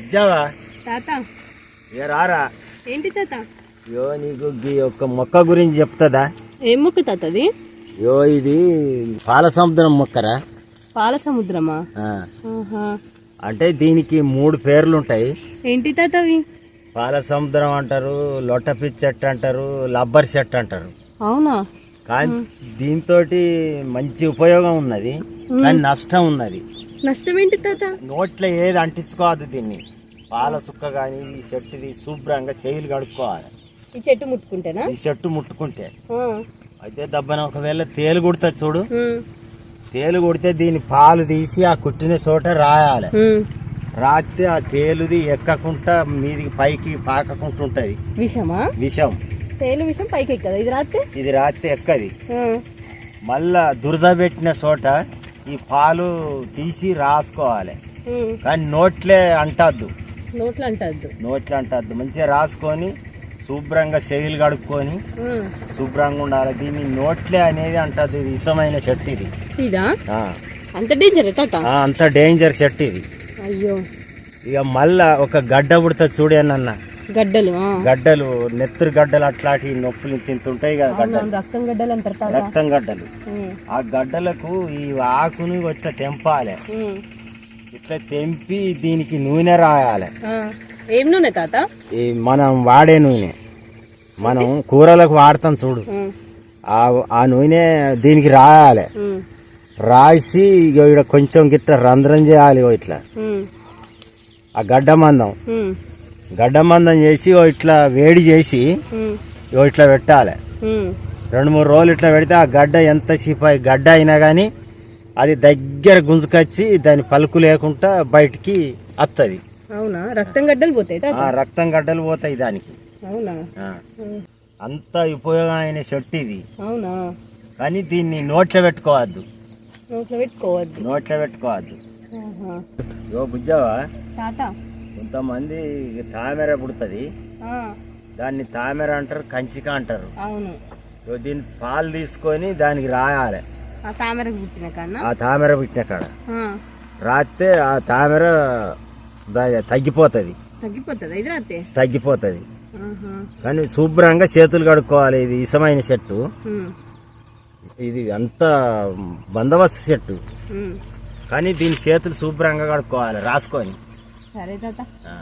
ఇచ్చావా? తాత. ఏ రారా? ఏంటి తాత? యో నీకు ఈ యొక్క మొక్క గురించి చెప్తుందా? ఏం మొక్క తాత అది? యో ఇది పాల సముద్రం మొక్కరా? పాల సముద్రమా? ఆహా. అంటే దీనికి మూడు పేర్లు ఉంటాయి ఏంటి తాత అవి? పాల సముద్రం అంటారు లొట్టపిచ్చి చెట్టు అంటారు లబ్బర్ చెట్టు అంటారు. అవునా? కానీ దీంతో మంచి ఉపయోగం ఉన్నది కానీ నష్టం ఉన్నది. నష్టం ఏంటి తాత? నోట్లో ఏది అంటించుకోవద్దు దీన్ని. పాల సుక్క కానీ ఈ చెట్టుది శుభ్రంగా చేయిలు కడుక్కోవాలి. ఈ చెట్టు ముట్టుకుంటేనా? ఈ చెట్టు ముట్టుకుంటే. అయితే దబ్బన ఒకవేళ తేలు కుడుతుంది చూడు. తేలు కొడితే దీని పాలు తీసి ఆ కుట్టిన చోట రాయాలి. రాస్తే ఆ తేలుది ఎక్కకుండా మీదికి పైకి పాకకుండా ఉంటది. విషమా? విషం. తేలు విషం పైకి ఎక్కదా ఇది రాత్రి? ఇది రాస్తే ఎక్కది? మళ్ళా దురద పెట్టిన చోట ఈ పాలు తీసి రాసుకోవాలి. కానీ నోట్లే అంటద్దు. నోట్లు అంటద్దు. నోట్లు అంటద్దు. మంచిగా రాసుకొని శుభ్రంగా చెయ్యిలు కడుక్కొని శుభ్రంగా ఉండాలి. దీన్ని నోట్లే అనేది అంటది ఇది ఇష్టమైన చెట్టు ఇది. అంత డేంజర్ అంత డేంజర్ చెట్టు ఇది. అయ్యో. ఇక మళ్ళా ఒక గడ్డ పుడుతుంది చూడేనన్న గడ్డలు. గడ్డలు నెత్తురు గడ్డలు అట్లాంటి నొప్పులు ఇంత ఉంటాయి కదా గడ్డలు రక్తం గడ్డలు అంటారు రక్తం గడ్డలు. ఆ గడ్డలకు ఈ ఆకుని ఇట్లా తెంపాలి. ఇట్లా తెంపి దీనికి నూనె రాయాలి. ఏం నూనె తాత ఈ మనం వాడే నూనె మనం కూరలకు వాడతాం చూడు. ఆ నూనె దీనికి రాయాలి. రాసి ఇక్కడ కొంచెం గిట్ల రంధ్రం చేయాలి ఇట్లా. ఆ గడ్డ మందం ఉమ్. గడ్డ మందం చేసి ఇట్లా వేడి చేసి ఇట్లా పెట్టాలి. రెండు మూడు రోజులు ఇట్లా పెడితే ఆ గడ్డ ఎంత సిపాయి గడ్డ అయినా కానీ అది దగ్గర గుంజుకొచ్చి దాని పలుకు లేకుండా బయటికి వస్తుంది అవునా? రక్తం గడ్డలు పోతాయి రక్తం గడ్డలు పోతాయి దానికి. అవునా. ఉమ్. అంత ఉపయోగమైన చెట్టు ఇది. అవునా? కానీ దీన్ని నోట్లో పెట్టుకోవద్దు. నోట్లో పెట్టుకోవద్దు. నోట్లో పెట్టుకోవద్దు. బుజ్జావా? తాత కొంతమంది తామెర పుడుతుంది. దాన్ని తామెర అంటారు కంచిక అంటారు. అవును. దీన్ని పాలు తీసుకొని దానికి రాయాలి. ఆ తామరకు పుట్టిన కన్నా ఆ తామెర పుట్టిన కాడ. రాస్తే ఆ తామెర తగ్గిపోతుంది. తగ్గిపోతుంది? తగ్గిపోతుంది. కానీ శుభ్రంగా చేతులు కడుక్కోవాలి ఇది ఇసమైన చెట్టు. ఇది అంత బందోబస్తు చెట్టు. కానీ దీని చేతులు శుభ్రంగా కడుక్కోవాలి రాసుకొని. సరే తాత ఆ.